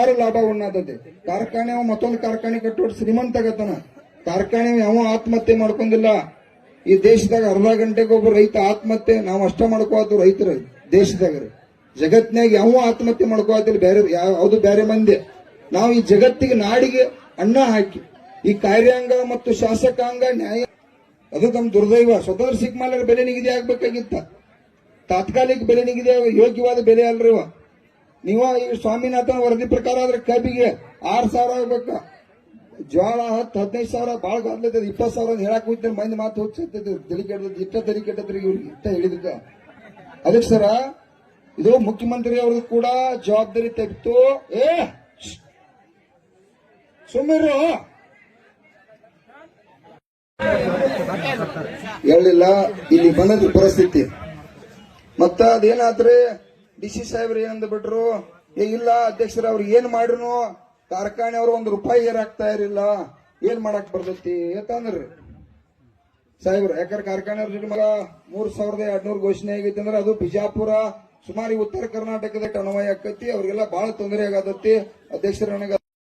ಯಾರು ಲಾಭ ಉಣ್ಣಾತತಿ ಕಾರ್ಖಾನೆ ಮತ್ತೊಂದು ಕಾರ್ಖಾನೆ ಕಟ್ಟೋರು ಶ್ರೀಮಂತ ಆಗತ್ತಾನ. ಕಾರ್ಖಾನೆ ಯಾವ ಆತ್ಮಹತ್ಯೆ ಮಾಡ್ಕೊಂಡಿಲ್ಲ. ಈ ದೇಶದಾಗ ಅರ್ಧ ಗಂಟೆಗೆ ಒಬ್ಬ ರೈತ ಆತ್ಮಹತ್ಯೆ, ನಾವು ಅಷ್ಟ ಮಾಡ್ಕೋದು ರೈತರ ದೇಶದಾಗ ಜಗತ್ನಾಗ ಯಾವ ಆತ್ಮಹತ್ಯೆ ಮಾಡ್ಕೋತಿಲ್ಲ ಬೇರೆ ಯಾವುದು ಬೇರೆ ಮಂದಿ. ನಾವು ಈ ಜಗತ್ತಿಗೆ ನಾಡಿಗೆ ಅನ್ನ ಹಾಕಿ. ಈ ಕಾರ್ಯಾಂಗ ಮತ್ತು ಶಾಸಕಾಂಗ ನ್ಯಾಯ ಅದು ತಮ್ಮ ದುರ್ದೈವ. ಸ್ವತಂತ್ರ ಸಿಕ್ಕ ಮೇಲೆ ಬೆಲೆ ನಿಗದಿ ಆಗ್ಬೇಕಾಗಿತ್ತ. ತಾತ್ಕಾಲಿಕ ಬೆಲೆ ನಿಗದಿ ಯೋಗ್ಯವಾದ ಬೆಲೆ ಅಲ್ರಿ ಇವ. ನೀವ ಈ ಸ್ವಾಮಿನಾಥನ್ ವರದಿ ಪ್ರಕಾರ ಆದ್ರೆ ಕಬ್ಬಿಗೆ ಆರ್ ಸಾವಿರ ಆಗ್ಬೇಕ? ಜೋಳ ಹತ್ತು ಹದಿನೈದು ಸಾವಿರ, ಬಾಳ ಗಾದ್ಲೈತದ ಇಪ್ಪತ್ತು ಸಾವಿರ ಅಂತ ಹೇಳಕ್ ಹೋಗ್ತಾರೆ ಮಂದಿ ಮಾತು ಹೋಗ್ತೈತಿ ತಲೆ ಕೆಟ್ಟದ ಇಷ್ಟ ತಲೆ ಕೆಟ್ಟದ್ರಿ ಇವ್ರಿಗೆ, ಇಷ್ಟ ಹೇಳಿದಕ್ಕ ಅದಕ್ಕೆ ಸರ, ಇದು ಮುಖ್ಯಮಂತ್ರಿ ಅವ್ರದ್ದು ಕೂಡ ಜವಾಬ್ದಾರಿ ತೆಗೆದು, ಏ ಸುಮ್ಮಿರು ಹೇಳಿಲ್ಲ ಇಲ್ಲಿ ಬಂದದ ಪರಿಸ್ಥಿತಿ. ಮತ್ತ ಅದೇನಾದ್ರೆ ಡಿ ಸಿ ಸಾಹೇಬ್ರು ಏನಂದ ಬಿಟ್ರು, ಏ, ಇಲ್ಲ ಅಧ್ಯಕ್ಷರ, ಅವ್ರು ಏನ್ ಮಾಡ್ರು ಕಾರ್ಖಾನೆ ಅವ್ರು ಒಂದು ರೂಪಾಯಿ ಏರಾಗ್ತಾ ಇರಲಿಲ್ಲ. ಏನ್ ಮಾಡಕ್ ಬರ್ತೈತಿ? ಅಂತಂದ್ರಿ ಸಾಹೇಬ್ರ, ಯಾಕಂದ್ರೆ ಕಾರ್ಖಾನೆ ಅವ್ರ ಮಗ ಮೂರ್ ಸಾವಿರದ ಎರಡ್ನೂರು ಘೋಷಣೆ ಆಗೈತಿ ಅಂದ್ರೆ ಅದು ಬಿಜಾಪುರ, ಸುಮಾರು ಉತ್ತರ ಕರ್ನಾಟಕದ ಕಣವಾಯಿ ಆಕತಿ. ಅವ್ರಿಗೆಲ್ಲ ಬಹಳ ತೊಂದರೆ ಆಗತೈತಿ. ಅಧ್ಯಕ್ಷರ, ನನಗ